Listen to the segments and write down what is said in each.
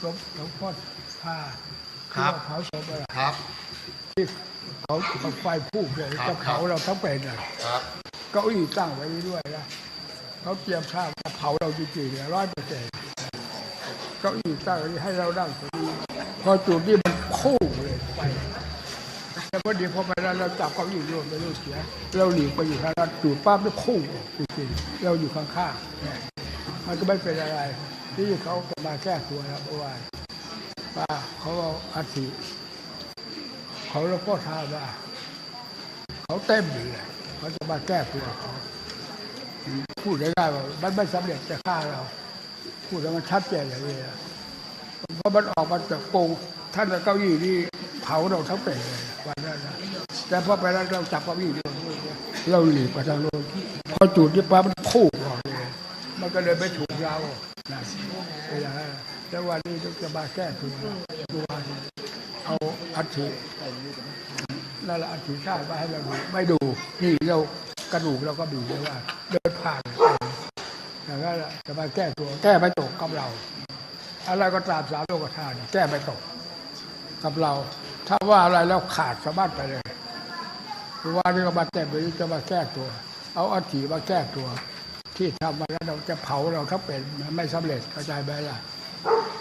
หลวงหลวงพ่อพาครับ ที่าเผาศพอะไครับ ที่เขาเอาไฟพูกเลยครับจะเผาเราทั้งเป็นอะครับ เก้าอี้ตั้งไว้ด้วยนะเขาเตรียมท่าจะเผาเราจริงๆร้อยเปอร์เซ็นต์เก้าอี้ตั้งไว้ให้เรานั่งตรงนี้พอจุดนี้มันพุ่งเลยไป แต่พอดีพอไปแล้วเราจับเก้าอี้โยนไปลูกเสีย เราหลีกไปอยู่ทางนั้นจุดปั๊บแล้วพุ่งออกจริงๆเราอยู่ข้างๆ มันก็ไม่เป็นอะไร ที่เขาจะมาแก้ตัวแล้วเมื่อวานว่าเขาเอาอัฐิเขาแล้วก็ทาว่าเขาเต็มอยู่เลยเขาจะมาแก้ตัวเขาพูดได้ๆว่ามันไม่สำเร็จจะฆ่าเรา พูดแล้วมันชัดเจนอย่างนี้นะเพราะมันออกมาจากโกงท่านเก้าอี้นี่เผาเราทั้งเป็นเลยวันนั้นนะแต่พอไปแล้วเราจับเก้าอี้เราหลีกไปทางโน้นพอจุดที่ปั๊บมันพุ่ มันก็เลยไม่ถูกเรานะเป็นอย่างนั้นแล้ววันนี้จะมาแก้ตัวตัวเอาอัฐินั่นแหละอธิษฐานมาให้เราดูไม่ดูนี่เรากระดูกเราก็บีเลยว่า เดินผ่านไปอย่างนั้นแหละจะมาแก้ตัว แก้ไม่ตกกับเรา อะไรก็ตามสามโลกธาตุแก้ไม่ตกกับเรา ถ้าว่าอะไรแล้วขาดสะบัดไปเลยว่านี่ก็มาแก้ไปจะมาแก้ตัว เอาอัฐิมาแก้ตัว ที่ทำมาแล้วเราจะเผาเราทั้งเป็นไม่สำเร็จเข้าใจไหมล่ะ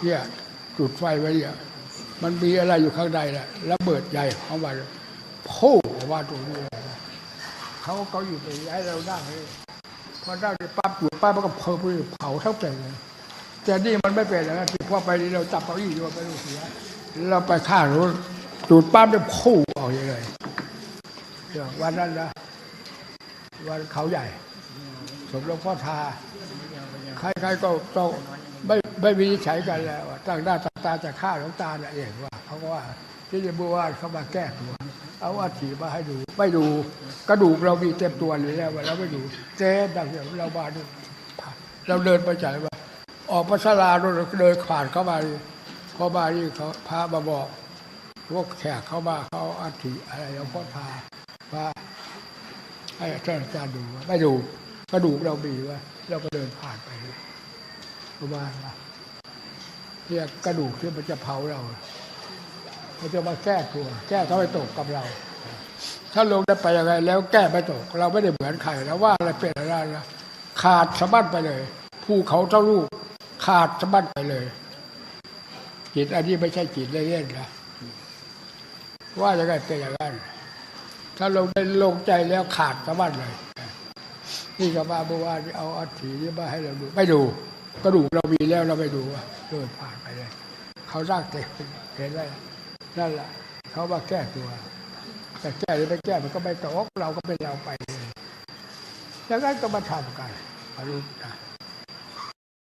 เนี่ยจุดไฟไว้เนี่ยมันมีอะไรอยู่ข้างในแหละระเบิดใหญ่ของมันพุ่งออกมาตรงนี้เขาเขาอยู่ไปให้เรานั่งเพอนั่งในปั๊บอยู่ปั๊บมันก็เผาเผาเท่าเป็นเลยแต่นี่มันไม่เป็นอย่างนั้นที่พอไปนี่เราจับเก้าอี้โยนไปลูกเสียเราไปข้างนู้นจุดปั๊บเนี่ยพุ่งออกอย่างเลยอย่างวันนั้นนะวันเขาใหญ่ สมหลวงพ่อทา ใครๆก็ต้องไม่ไม่วินิจฉัยกันแล้วว่าตั้งหน้าตั้งตาจะฆ่าหลวงตาเนี่ยเองว่าเขาก็ว่าที่จะบัวาเขามาแก้ตัว เอาอาถีมาให้ดูไม่ดูกระดูกเรามีเต็มตัวเลยแล้วว่าเราไม่ดูเจ๊ดังอย่างเรามาดูเราเดินไปจ่ายว่าออกพัสลาเราเดินผ่านเข้ามานี่พอมานี่เขาพามาบอกพวกแขกเข้ามาเขาอาอาถีอะไรหลวงพ่อพาว่าให้ท่านอาจารย์ดูไม่ดู กระดูกเรามีว่าเราก็เดินผ่านไปเลยประมาณว่าเรียกกระดูกที่มันจะเผาเราเขาจะมาแก้ตัว แก้เขาไม่ตกกับเรา ถ้าลงได้ไปยังไง แล้วแก้ไม่ตก เราไม่ได้เหมือนใครแล้วว่าอะไรเป็นอะไรนะขาดสะบั้นไปเลยภูเขาเท่าลูก ขาดสะบั้นไปเลยจิตอันนี้ไม่ใช่จิตเล่นๆนะว่ายังไงเป็นอย่างนั้นถ้าลงได้ลงใจแล้วขาดสะบั้นเลย นี่ก็มาบอกว่าเอาอัฐินี่มาให้เราดู ไม่ดูกระดูกเรามีแล้วเราไม่ดูอะเดินผ่านไปเลย เขารากเต็มเห็นไหมนั่นแหละเขาว่าแก้ตัว แต่แก้หรือไม่แก้มันก็ไม่ตกเราก็เป็นเราไปเลยแล้วนั้นก็มาทำกันมารู้นะ